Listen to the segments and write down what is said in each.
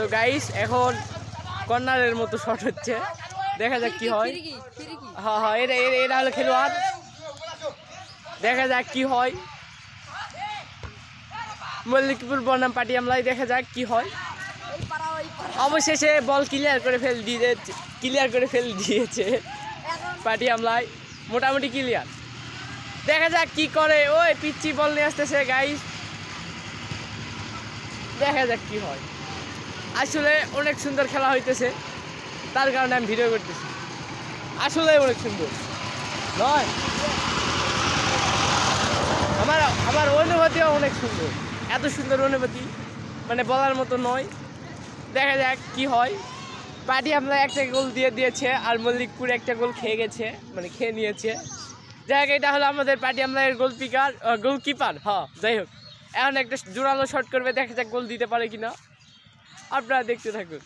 তো গাইস এখন কর্নারের মতো শট হচ্ছে। দেখা যাক কি হয়। হ্যাঁ হ্যাঁ এটা এটা- হলো খেলোয়াড়। দেখা যাক কি হয়। মল্লিকপুর বনাম পাটি আমলায় দেখা যাক কি হয়। অবশেষে বল ক্লিয়ার করে ফেল দিয়ে ক্লিয়ার করে ফেল দিয়েছে পাটি আমলায় মোটামুটি ক্লিয়ার দেখা যাক কি করে। ওই পিচ্ছি বল নিয়ে আসতেছে গাইস দেখা যাক কি হয়। আসলে অনেক সুন্দর খেলা হইতেছে। তার কারণে আমি ভিডিও করতেছি। আসলে অনেক সুন্দর। নয়। আমার আমার অনুভূতিও অনেক সুন্দর। এত সুন্দর অনুভূতি মানে বলার মতো নয়। দেখা যাক কি হয়। পার্টি আমরা একটা গোল দিয়ে দিয়েছে আর মল্লিকপুর একটা গোল খেয়ে গেছে মানে খেয়ে নিয়েছে। যাই হোক এটা হলো আমাদের পার্টি আমরা গোলপিকার গোলকিপার হ্যাঁ যাই হোক। এখন একটা জোরালো শট করবে, দেখা যাক গোল দিতে পারে কিনা। আপনারা দেখতে থাকুন।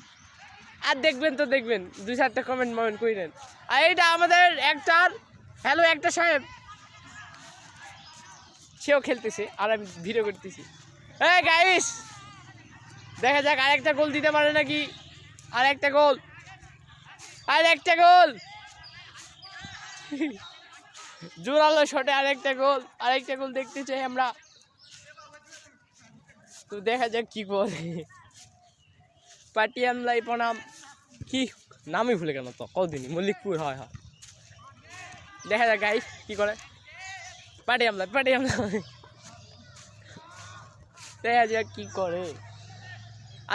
আর দেখবেন তো দেখবেন দুই চারটা কমেন্ট মমেন্ট করেন আর এইটা আমাদের একটার হ্যালো একটা সাহেব। সেও খেলতেছে, আর আমি ভিডিও করতেছি। এই গাইস দেখা যাক আরেকটা গোল দিতে পারে নাকি? আর একটা গোল আর একটা গোল জোরালো শটে আরেকটা গোল আরেকটা গোল দেখতে চাই আমরা। তো দেখা যাক কি করে পাটিয়ামলাই প্রণাম কি? নামই ভুলে গেল তো কদিনই মল্লিকপুর হয় হয়। দেখা যাক গাই কি করে পাটিয়ামলাই পাটিয়ামলাই দেখা যাক কি করে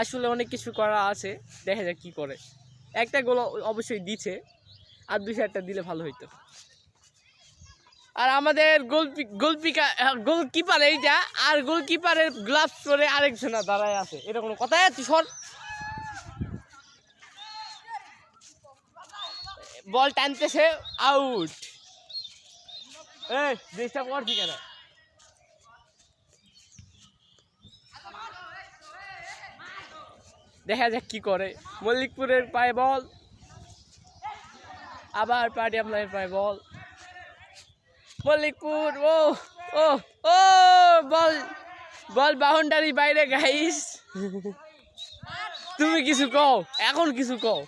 আসলে অনেক কিছু করা আছে দেখা যাক কি করে। একটা গোল অবশ্যই দিছে আর দুই চারটা দিলে ভালো হইতো। আর আমাদের গোলপি গোলপিকা গোলকিপার এইটা আর গোলকিপারের গ্লাভস পরে আরেকজনা দাঁড়ায় আছে। এটা কোনো কথা তুই সর। বল টানতেছে আউট এই ডিস্টার্ব করছি কেন দেখা যাক কি করে। মল্লিকপুরের পায়ে বল। আবার পার্টি আপনার পায়ে বল। মল্লিকপুর ও ও ও বল বল বাউন্ডারি বাইরে গাইস তুমি কিছু কও এখন কিছু কও।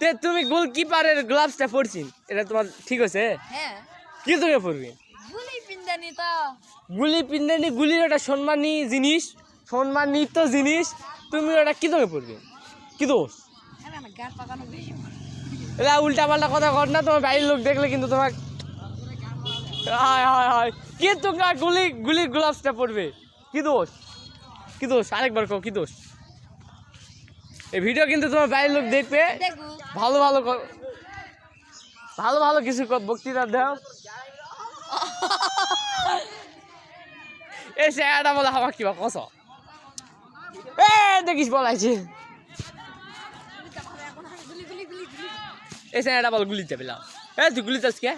তে তুমি গোলকিপারের গ্লাভসটা পরছিন এটা তোমার ঠিক আছে হ্যাঁ। কি তোকে পরবি? গুলি পিন্দানি তো। গুলি পিন্দানি গুলির ওটা সম্মানী জিনিস সম্মানিত জিনিস। তুমি ওটা কি তোকে পড়বে কি দোষ? এটা উল্টা পাল্টা কথা কর না তোমার বাড়ির লোক দেখলে কিন্তু তোমার হায় হায় হায়। কে তোমরা গুলি গুলির গ্লাভসটা পড়বে কি দোষ? কি দোষ? আরেকবার কও কি দোষ? এই ভিডিও কিন্তু তোমার বাড়ির লোক দেখবে। ভালো ভালো ভালো ভালো কিছু বক্তৃতা দাও। এই স্যারটা বলে আমার কিবা কস। এ দেখিস বলাইছি এই স্যারটা বল গুলি যাবে এ তুই গুলি চাস কে?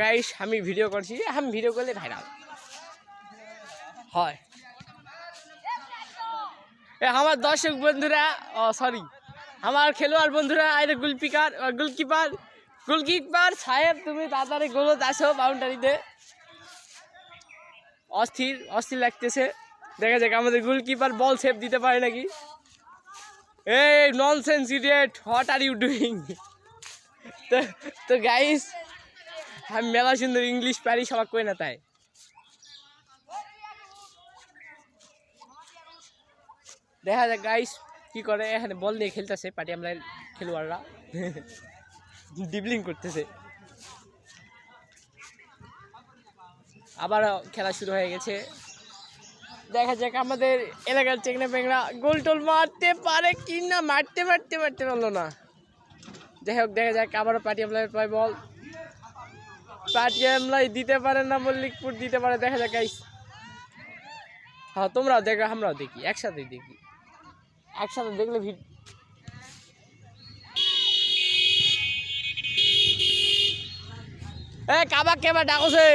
গাইস আমি ভিডিও করছি। আমি ভিডিও করলে ভাইরাল হয়। আমার দর্শক বন্ধুরা, ও সরি আমার খেলোয়াড় বন্ধুরা আরে গোলপিকার গোলকিপার গোলকিপার সাহেব, তুমি তাড়াতাড়ি গোলত আসো বাউন্ডারিতে অস্থির অস্থির লাগতেছে। দেখা যাক আমাদের গোলকিপার বল সেভ দিতে পারে নাকি। এই nonsense idiot what are you doing তো তো গাইস আমি মেলা সুন্দর ইংলিশ পারি সবাই কই না তাই। দেখা যাক গাইস কি করে? এখানে বল নিয়ে খেলতেছে পার্টি আমরা খেলোয়াড়রা। ডিবলিং করতেছে। আবার খেলা শুরু হয়ে গেছে। দেখা যাক আমাদের এলাকার চেংনা পেংরা গোল টোল মারতে পারে কি না মারতে মারতে মারতে পারল না। যাই হোক, দেখা যাক, আবারও পার্টি আমলাই পায় বল পার্টি আমলাই দিতে পারে না, মল্লিকপুর দিতে পারে। দেখা যাক গাইস হ্যাঁ তোমরাও দেখো, আমরাও দেখি, একসাথে দেখি। একসাথে দেখলে ভিড। এ কাবাক কেবা ডাকছে?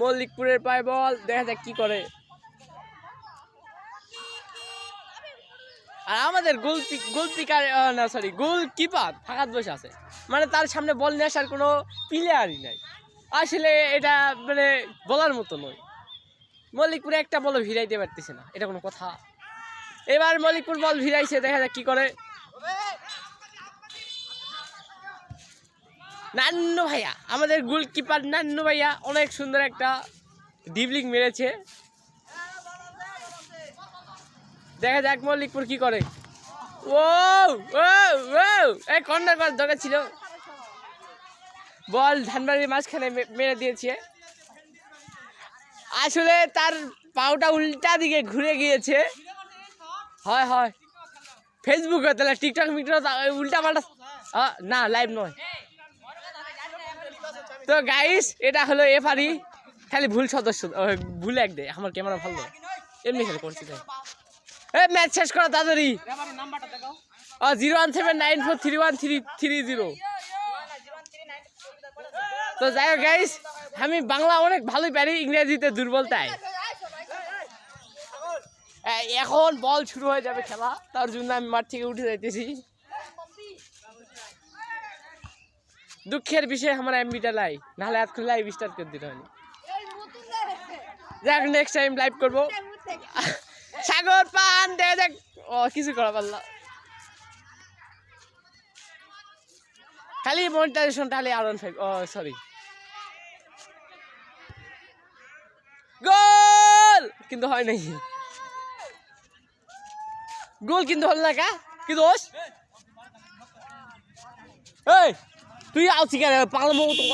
মল্লিকপুরের পায় বল দেখা যাক কি করে। আর আমাদের গোল গোল পিকার না সরি গোল কিপার ফাঁকাত বসে আছে। মানে তার সামনে বল নিয়ে আসার কোনো প্লেয়ারই নাই। আসলে এটা মানে বলার মতো নয়। মল্লিকপুরে একটা বল ভিড়াইতে পারতেছে না, এটা কোনো কথা। এবার মল্লিকপুর বল ভিড়াইছে, দেখা যাক কি করে। নান্নু ভাইয়া, আমাদের গোলকিপার নান্নু ভাইয়া অনেক সুন্দর একটা ডিবলিং মেরেছে। দেখা যাক মল্লিকপুর কি করে। ও ও ও এই দরকার ছিল। বল, ধানবাড়ির মাঝখানে মেরে দিয়েছে। আসলে তার পাউটা উল্টা দিকে ঘুরে গিয়েছে। হয় হয়। ফেসবুকে তাহলে টিকটক মিকটক উল্টা পাল্টা না লাইভ নয়। তো গাইস এটা হলো এফারি খালি ভুল সদস্য ভুল এক দে, আমার ক্যামেরা ভালো। এমনি খেলে করছি। তাই এ ম্যাচ শেষ করো তাড়াতাড়ি। Zero one seven nine four three one three three zero তো যাই হোক গাইস আমি বাংলা অনেক ভালোই পারি ইংরেজিতে দুর্বল তাই। এখন বল শুরু হয়ে যাবে খেলা তার জন্য আমি মাঠ থেকে উঠে যাইতেছি। দুঃখের বিষয় আমার এমবিটা লাই নাহলে এতক্ষণ লাইভ স্টার্ট করে দিতে হয়নি। যাক নেক্সট টাইম লাইভ করব। সাগর পান, দে দেখ ও, কিছু করা পারল। খালি মনিটাইজেশন, খালি আর ফাইভ ও সরি গোল! কিন্তু হয় নাই। গোল কিন্তু হল না কা? কি দোষ এই, তুই আউছি কেন? পাগল মো তো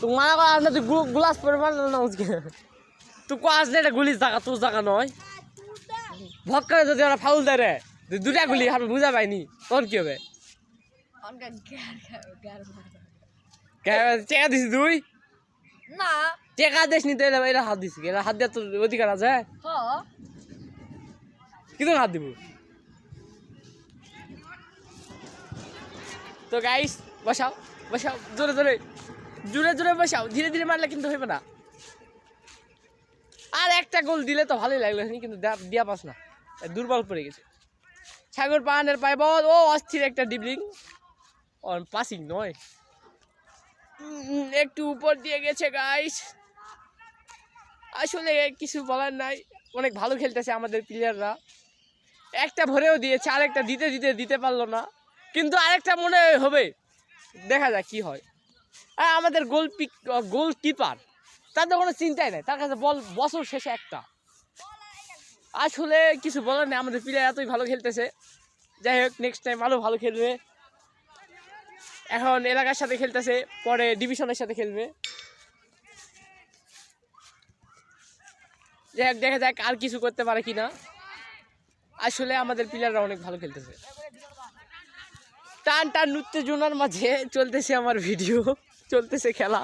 তুই মানা করা তুই গ্লাস পরে মারল না তুই কোয়াস না এটা গুলির জায়গা, তোর জায়গা নয়। ভক করে যদি ওরা ফাউল দেয় রে দুটা গুলি আমি বুঝা পাইনি তোর কি হবে? টেকা দিছি তুই? না। টেকা দিস নি তো এটা এটা হাত দিছি এটা হাত দেওয়ার তোর অধিকার আছে? কিন্তু হাত দিব? তো গাইস বসাও বসাও জোরে জোরে জোরে জোরে বসাও ধীরে ধীরে মারলে কিন্তু হইবে না। আর একটা গোল দিলে তো ভালোই লাগল কিন্তু দিয়া পাস না। দুর্বল পড়ে গেছে। সাগর পাহানের পায় বল, ও অস্থির একটা ডিবলিং ও পাসিং নয়। একটু উপর দিয়ে গেছে গাইস আসলে কিছু বলার নাই। অনেক ভালো খেলতেছে আমাদের প্লেয়াররা একটা ভরেও দিয়েছে, আরেকটা দিতে দিতে দিতে পারল না। কিন্তু আরেকটা মনে হবে। দেখা যাক কি হয়। আর আমাদের গোল পিক গোল কিপার তার তো কোনো চিন্তাই নাই। তার কাছে বল, বছর শেষে একটা। আসলে কিছু বলার নেই, আমাদের প্লেয়ার এতই ভালো খেলতেছে। যাই হোক নেক্সট টাইম আরও ভালো খেলবে। এখন এলাকার সাথে খেলতেছে, পরে ডিভিশনের সাথে খেলবে। যাই হোক, দেখা যাক আর কিছু করতে পারে কিনা। আসলে আমাদের প্লেয়াররা অনেক ভালো খেলতেছে। টান টান উত্তেজনার মাঝে চলতেছে আমার ভিডিও চলতেছে খেলা।